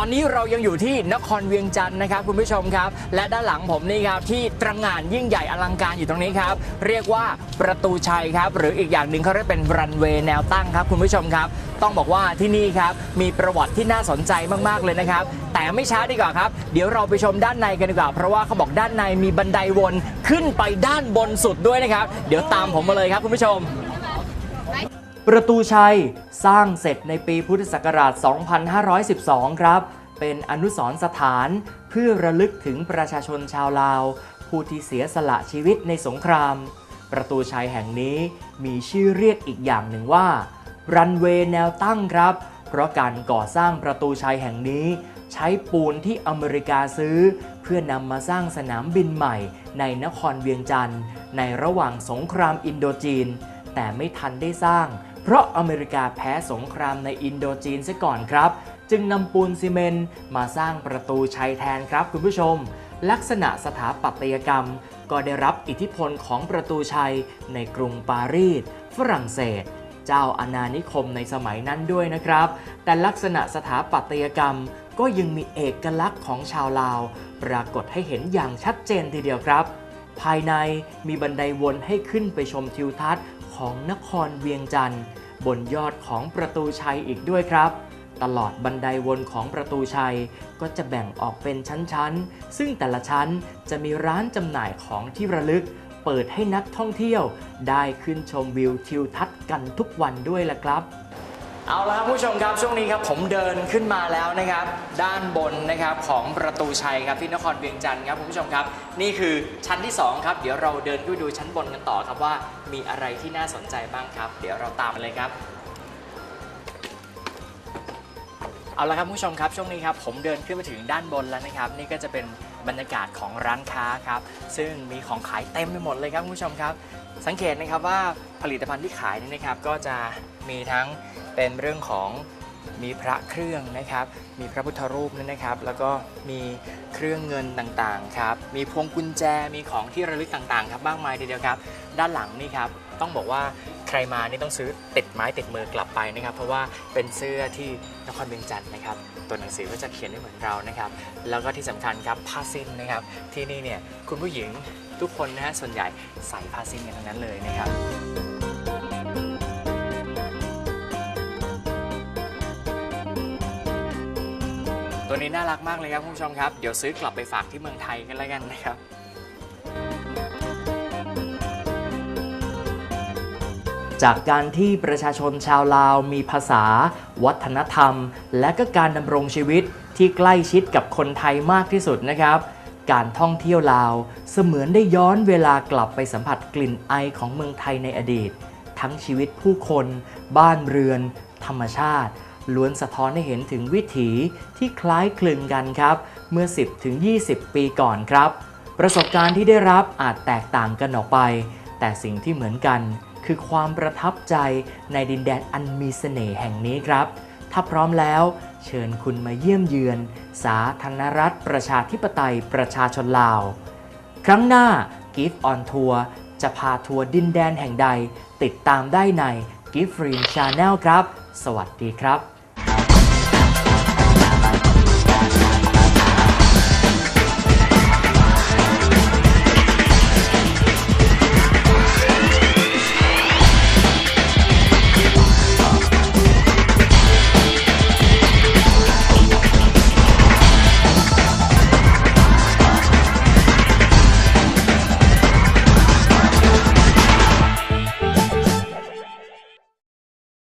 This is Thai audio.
ตอนนี้เรายังอยู่ที่นครเวียงจันทร์นะครับคุณผู้ชมครับ และด้านหลังผมนี่ครับที่ตระหง่านยิ่งใหญ่อลังการอยู่ตรงนี้ครับ เรียกว่าประตูชัยครับ หรืออีกอย่างหนึ่งเขาเรียกเป็นรันเวย์แนวตั้งครับคุณผู้ชมครับ ต้องบอกว่าที่นี่ครับมีประวัติที่น่าสนใจมากๆเลยนะครับ แต่ไม่ช้าดีกว่าครับ เดี๋ยวเราไปชมด้านในกันดีกว่า เพราะว่าเขาบอกด้านในมีบันไดวนขึ้นไปด้านบนสุดด้วยนะครับ เดี๋ยวตามผมมาเลยครับคุณผู้ชม ประตูชัยสร้างเสร็จในปีพุทธศักราช 2512 ครับ เป็นอนุสรณ์สถานเพื่อระลึกถึงประชาชนชาวลาว ผู้ที่เสียสละชีวิตในสงคราม ประตูชัยแห่งนี้มีชื่อเรียกอีกอย่างหนึ่งว่า รันเวย์แนวตั้งครับ เพราะการก่อสร้างประตูชัยแห่งนี้ ใช้ปูนที่อเมริกาซื้อ เพื่อนำมาสร้างสนามบินใหม่ในนครเวียงจันทร์ในระหว่างสงครามอินโดจีนแต่ไม่ทันได้สร้าง เพราะอเมริกาแพ้สงครามในอินโดจีนซะก่อนครับ จึงนำปูนซีเมนต์มาสร้างประตูชัยแทนครับคุณผู้ชม ลักษณะสถาปัตยกรรม ก็ได้รับอิทธิพลของประตูชัยในกรุงปารีส ฝรั่งเศสเจ้าอาณานิคมในสมัยนั้นด้วยนะครับ แต่ลักษณะสถาปัตยกรรมก็ยังมีเอกลักษณ์ของชาวลาว ปรากฏให้เห็นอย่างชัดเจนทีเดียวครับ ภายในมีบันไดวนให้ขึ้นไปชมทิวทัศน์ของนครเวียงจันทร์ บนยอดของประตูชัยอีกด้วยครับ ตลอดบันไดวนของประตูชัยก็จะแบ่งออกเป็นชั้นๆ ซึ่งแต่ละชั้นจะมีร้านจำหน่ายของที่ระลึก เปิดให้นักท่องเที่ยว ได้ขึ้นชมวิวทิวทัศน์กันทุกวันด้วยล่ะครับ เอาละครับผู้ชมครับช่วงนี้ครับผมเดินขึ้นมาแล้วนะครับ ด้านบนนะครับของประตูชัยครับที่นครเวียงจันทร์ครับคุณผู้ชมครับ นี่คือชั้นที่สองครับ เดี๋ยวเราเดินขึ้นไปดูชั้นบนกันต่อครับว่ามีอะไรที่น่าสนใจบ้างครับ เดี๋ยวเราตามมาเลยครับเอาละครับผู้ชมครับช่วงนี้ครับผมเดินขึ้นมาถึงด้านบนแล้วนะครับ นี่ก็จะเป็นบรรยากาศของร้านค้าครับซึ่งมีของขายเต็มไปหมดเลยครับคุณผู้ชมครับ สังเกตนะครับว่าผลิตภัณฑ์ที่ขายนี่นะครับก็จะ มีทั้งเป็นเรื่องของมีพระเครื่องนะครับ มีพระพุทธรูปนี่นะครับ แล้วก็มีเครื่องเงินต่างๆครับ มีพวงกุญแจ มีของที่ระลึกต่างๆครับมากมายทีเดียวครับ ด้านหลังนี่ครับต้องบอกว่าใครมานี่ต้องซื้อติดไม้ติดมือกลับไปนะครับ เพราะว่าเป็นเสื้อที่นครเวียงจันทร์นะครับ ตัวหนังสือก็จะเขียนได้เหมือนเรานะครับ แล้วก็ที่สำคัญครับผ้าสิ้นนะครับ ที่นี่เนี่ยคุณผู้หญิงทุกคนนะฮะส่วนใหญ่ใส่ผ้าสิ้นกันทั้งนั้นเลยนะครับ ตัวนี้น่ารักมากเลยครับคุณผู้ชมครับ เดี๋ยวซื้อกลับไปฝากที่เมืองไทยกันแล้วกันนะครับ จากการที่ประชาชนชาวลาวมีภาษา วัฒนธรรม และก็การดำรงชีวิตที่ใกล้ชิดกับคนไทยมากที่สุดนะครับ การท่องเที่ยวลาวเสมือนได้ย้อนเวลากลับไปสัมผัสกลิ่นไอของเมืองไทยในอดีต ทั้งชีวิตผู้คน บ้านเรือน ธรรมชาติ ล้วนสะท้อนให้เห็นถึงวิถีที่คล้ายคลึงกันครับ เมื่อ 10ถึง20 ปีก่อนครับ ประสบการณ์ที่ได้รับอาจแตกต่างกันออกไป แต่สิ่งที่เหมือนกันคือความประทับใจในดินแดนอันมีเสน่ห์แห่งนี้ครับ ถ้าพร้อมแล้ว เชิญคุณมาเยี่ยมเยือน สาธารณรัฐประชาธิปไตยประชาชนลาว ครั้งหน้า Gift on Tour จะพาทัวร์ดินแดนแห่งใด ติดตามได้ใน Gift Free Channel ครับ สวัสดีครับ